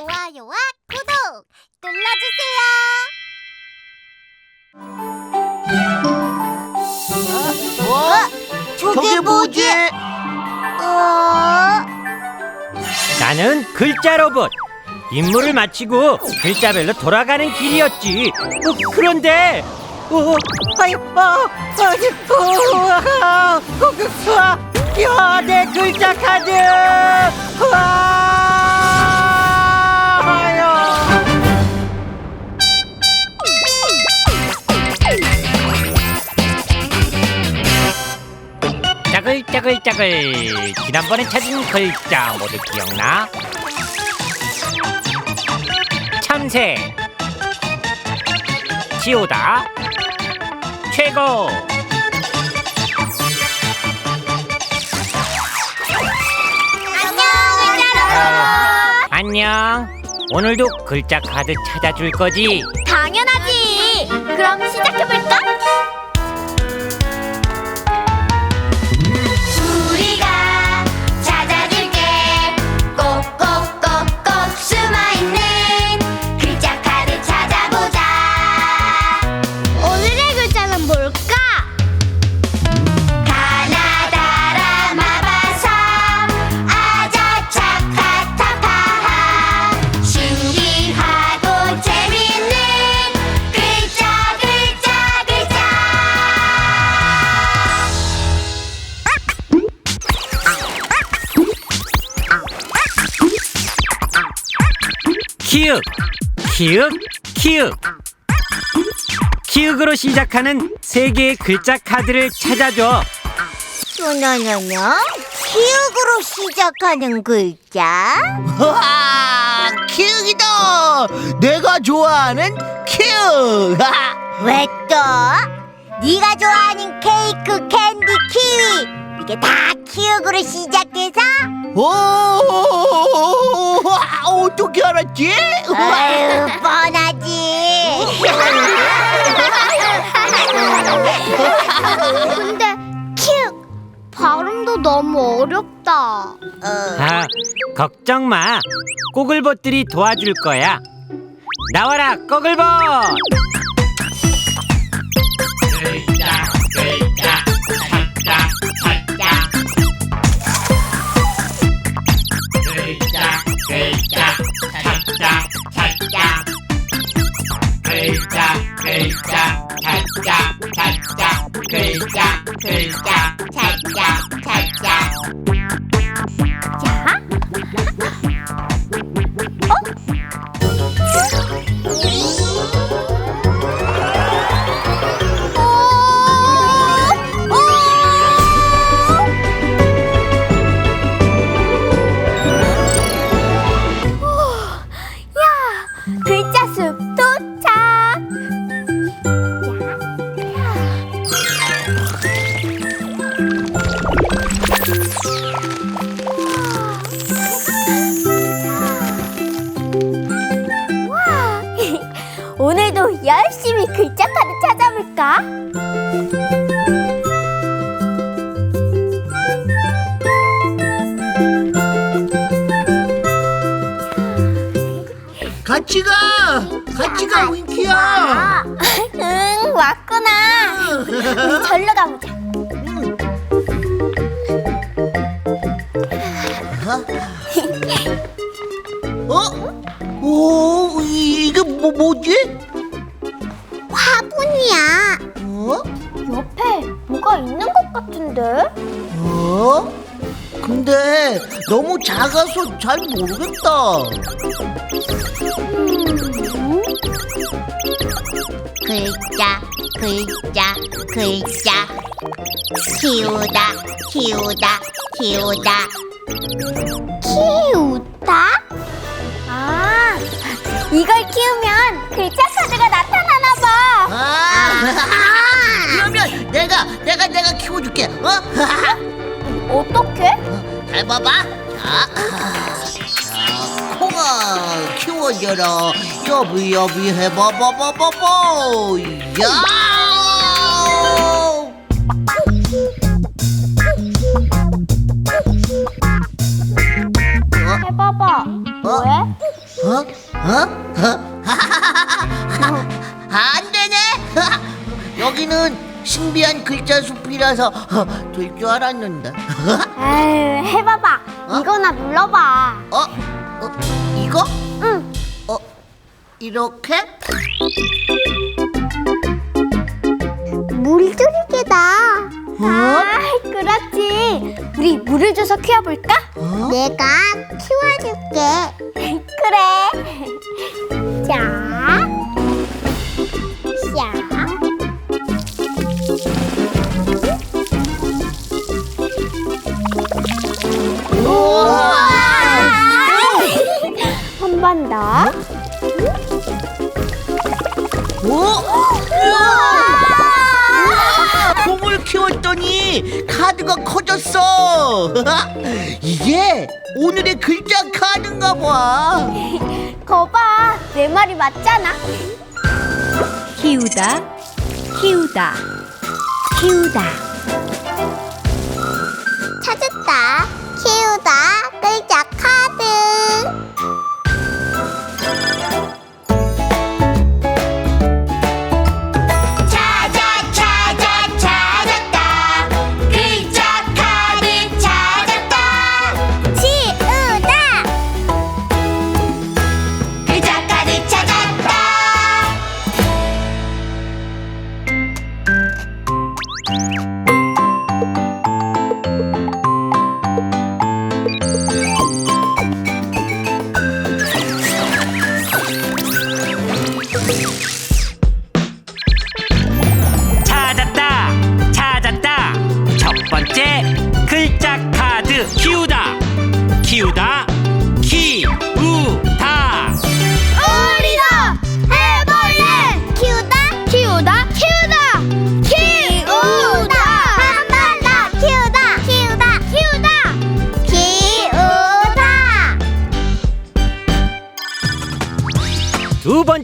좋아요와 구독 눌러주세요. 어? 저게 뭐지? 어? 나는 글자 로봇. 임무를 마치고 글자별로 돌아가는 길이었지. 어, 그런데 어, 아이, 어, 아니, 어, 아, 어, 그, 아, 야, 내 글자 카드. 아, 글짜글짜글 지난번에 찾은 글자 모두 기억나? 참새 지오다 최고 안녕. 안녕 오늘도 글자 카드 찾아줄 거지? 당연하지. 그럼 키읔 키읔 키읔 키읔으로 시작하는 세 개의 글자 카드를 찾아줘 노노노노 키읔으로 시작하는 글자 와, 키읔이다. 내가 좋아하는 키읔. 왜 또? 네가 좋아하는 케이크 캔디 키위 이게 다 키읔으로 시작해서 오, 와, 어떻게 알았지? 아유 뻔하지. 근데 키읔 발음도 너무 어렵다. 아 걱정 마. 꼬글봇들이 도와줄 거야. 나와라 꼬글봇 글자 글자 찾자 찾자 글자 글자 찾자 찾자 오늘도 열심히 글자 카드 찾아볼까? 같이 가. 같이 가, 윙키야. 아, 응, 왔구나. 우리 절로 가보자. 어? 오, 뭐 뭐지? 화분이야. 어? 옆에 뭐가 있는 것 같은데? 어? 근데 너무 작아서 잘 모르겠다. 음. 글자, 글자, 글자. 키우다, 키우다, 키우다. 키우다? 아, 이걸 키우면 글자 카드가 나타나나 봐. 아, 그러면 내가 내가 내가 키워줄게. 어? 어떻게? 잘 봐봐. 자, 자, 콩아 키워줘라. 여비 여비 해봐봐봐봐봐. 야! 글자 숲이라서 될 줄 알았는데. 에이, 해봐봐. 어? 이거나 눌러봐. 어? 어? 이거? 응. 어? 이렇게? 물조리개다. 어? 아, 그렇지. 우리 물을 줘서 키워볼까? 어? 내가 키워줄게. 그래. 카드가 커졌어. 이게 오늘의 글자 카드인가 봐. 거봐, 내 말이 맞잖아. 키우다 키우다 키우다 찾았다. 키우다. 글자 카드.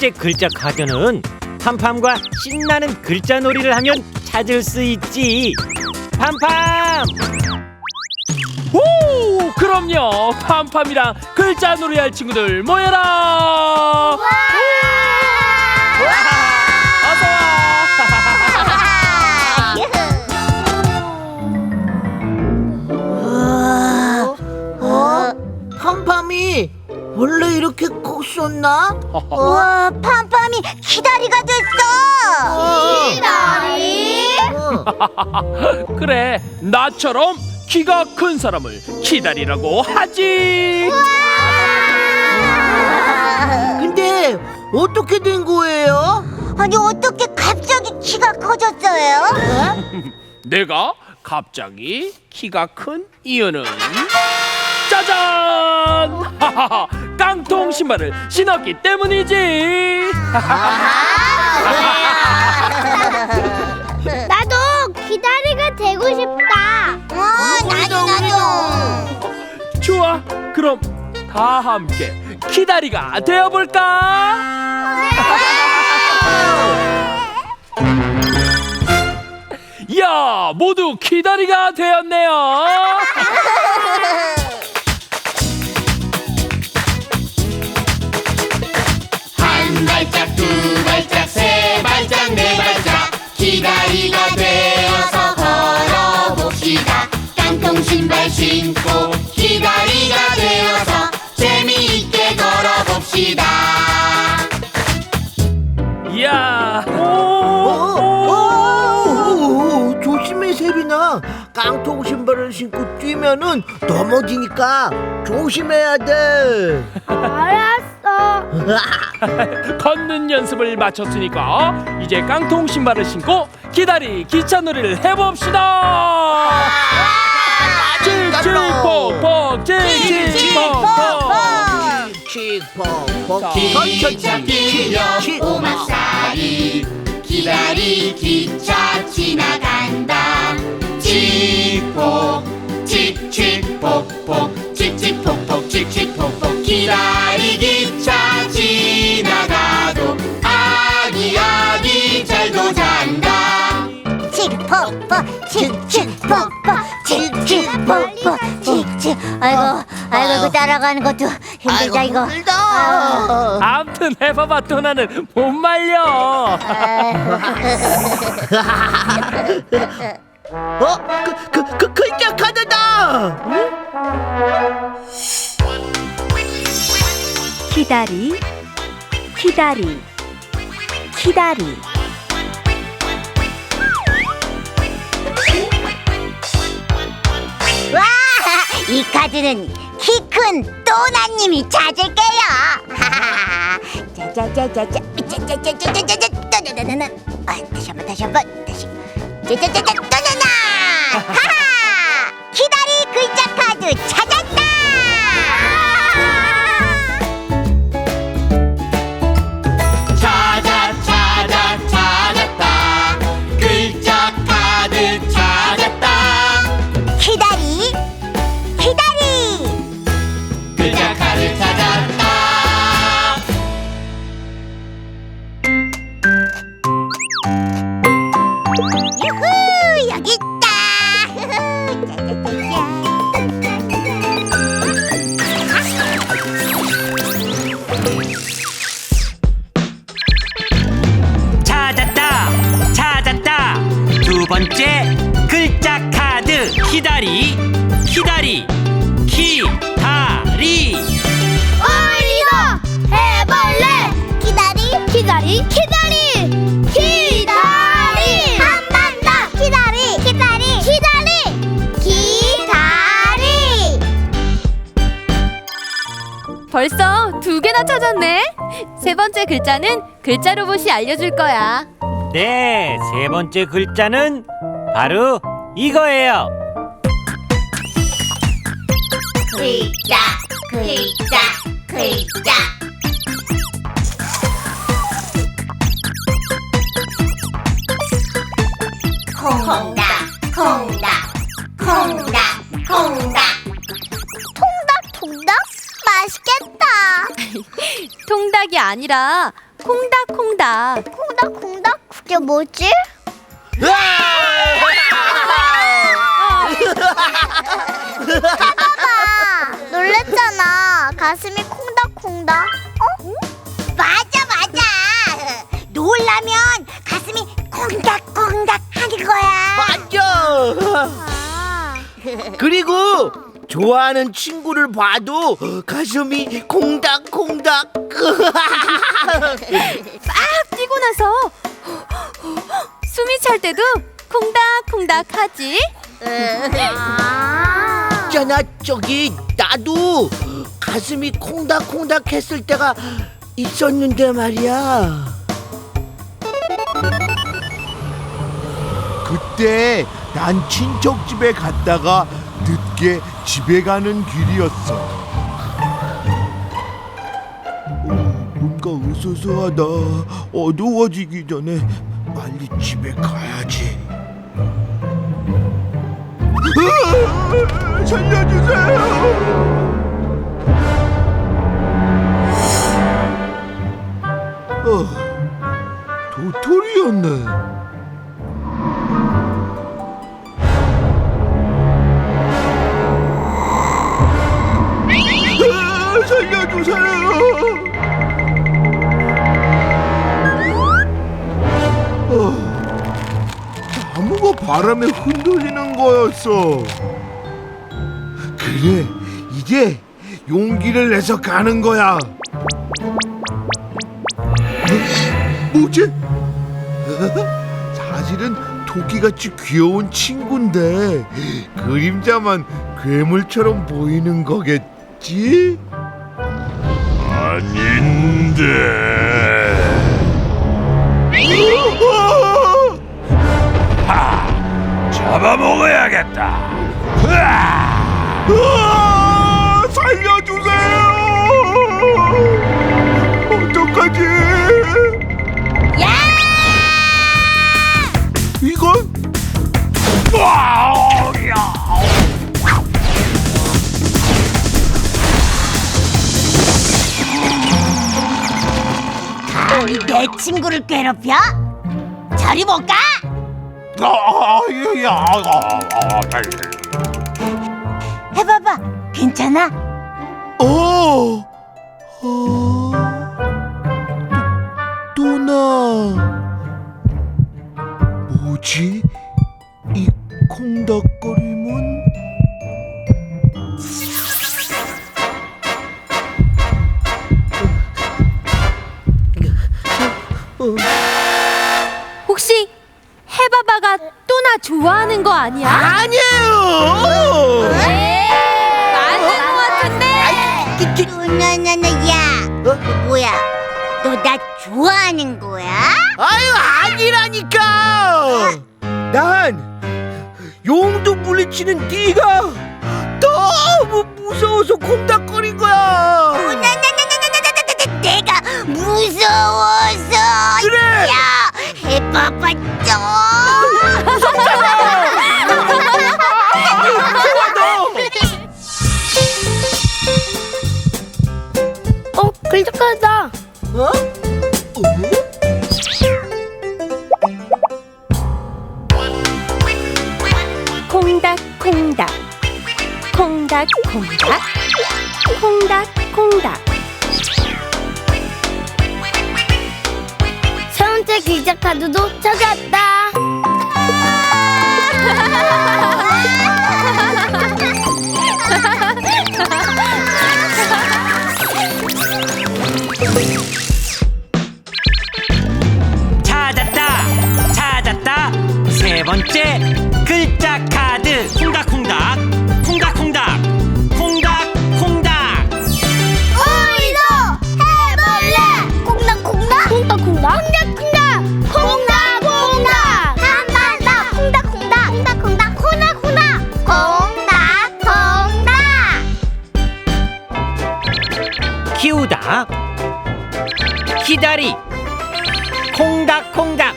번째 글자 카드는 팜팜과 신나는 글자 놀이를 하면 찾을 수 있지 팜팜 오, 그럼요. 팜팜이랑 글자 놀이할 친구들 모여라. 어서 와. 어? 팜팜이 원래 이렇게 컸었나? 우와, 팜팜이 기다리가 됐어. 기다리? 어. 그래, 나처럼 키가 큰 사람을 기다리라고 하지. 근데 어떻게 된 거예요? 아니 어떻게 갑자기 키가 커졌어요? 내가 갑자기 키가 큰 이유는 짜잔! 하하하, 깡통 신발을 신었기 때문이지. 나도 기다리가 되고 싶다. 어, 나도 나도. 좋아, 그럼 다 함께 기다리가 되어볼까? 야, 모두 기다리가 되었네요. 기다리가 되어서 걸어봅시다. 깡통 신발 신고 기다리가 되어서 재미있게 걸어봅시다. 야, 오, 오, 오, 오, 조심해 세빈아. 깡통 신발을 신고 뛰면은 넘어지니까 조심해야 돼. 알았어. 걷는 연습을 마쳤으니까 이제 깡통 신발을 신고 기다리 기차 놀이를 해봅시다. 칙칙폭폭 칙칙폭폭 칙폭폭 기차 뛰며 오막살이 기다리 기차 지나간다 칙폭 칙칙폭폭 칙칙폭폭 칙칙폭폭 기다리 칙폭폭 칙칙폭폭 칙칙폭폭 칙칙 아이고, 아이고, 이거 따라가는 것도 힘들다, 이거. 힘들다. 암튼 해봐봐 또 나는 못 말려. 어? 그, 그, 그 글자 카드다. 기다리 기다리 기다리 이 카드는 키 큰 또나님이 찾을게요. 짜자자자자, 짜자자자자자, 또나나나나. 아, 다시 한번, 다시 한번, 다시. 짜자자자, 또나나. 벌써 두 개나 찾았네. 세 번째 글자는 글자 로봇이 알려줄 거야. 네 세 번째 글자는 바로 이거예요. 글자 글자 글자. 콩닥 콩닥 콩닥 콩닥 통닭이 아니라 콩닥콩닥 콩닥 콩닥 그게 뭐지? 봐봐 놀랬잖아 가슴이 콩닥콩닥 어? 맞아 맞아 놀라면 가슴이 콩닥콩닥 하는 거야 맞아. 아. 그리고 좋아하는 친구를 봐도 가슴이 콩닥콩닥. 딱 뛰고 나서 숨이 찰 때도 콩닥콩닥 하지 아. 있잖아 저기 나도 가슴이 콩닥콩닥 했을 때가 있었는데 말이야. 그때 난 친척 집에 갔다가 늦게 집에 가는 길이었어. 어, 뭔가 으스스하다. 어두워지기 전에 빨리 집에 가야지. 살려주세요. 어, 도토리였네. 살려주세요. 어, 나무가 바람에 흔들리는 거였어. 그래, 이제 용기를 내서 가는 거야. 어? 뭐지? 사실은 토끼같이 귀여운 친구인데 그림자만 괴물처럼 보이는 거겠지? 아닌데. 잡아먹어야겠다. 살려주세요. 어떡하지? 이건? 감히 내 친구를 괴롭혀? 저리 못 가? 해봐봐 괜찮아? 어. 어. 또- 또나. 뭐지? 이 콩닥거림은? 나 좋아하는 거 아니야? 아니에요. 맞는 거 같은데. 누나나나 야 뭐야 너 나 좋아하는 거야? 아유 아니라니까. 난 용도 물리치는 네가 너무 무서워서 콩닥거린 거야. 나나나나나나나나 내가 무서워서 그래. 야 해봐봐 좀 글자카다. 콩닥콩닥. 콩닥콩닥. 콩닥콩닥. 세 번째 글자 카드도 찾았다 번째 글자 카드. 콩닥콩닥 콩닥콩닥 콩닥콩닥. 우리도 해볼래? 콩닥콩닥? 콩닥콩닥. 콩닥콩닥. 콩닥콩닥. 한 번 더. 콩닥콩닥. 콩닥콩닥. 콩닥콩닥. 콩닥콩닥. 키우다 기다리. 콩닥콩닥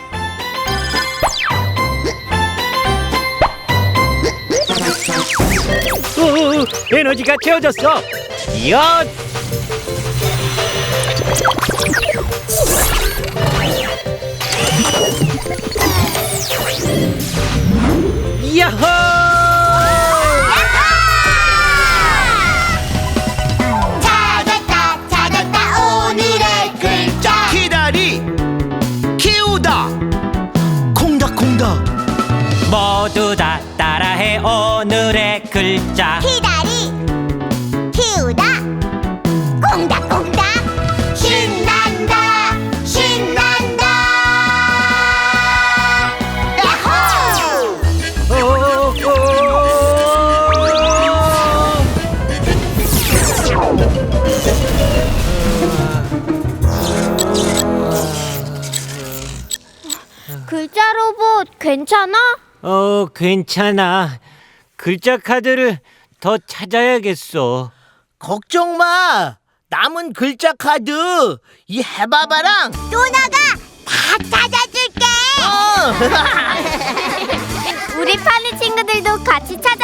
오, 에너지가 채워졌어. 이엇! 야호! 찾았다 찾았다. 오늘의 글자. 기다리 키우다. 콩닥콩닥. 모두 다 따라해 오늘의 글자. 키 괜찮아? 어, 괜찮아. 글자 카드를 더 찾아야겠어. 걱정 마 남은 글자 카드 이 해바바랑 누나가 다 찾아줄게 어. 우리 파니 친구들도 같이 찾아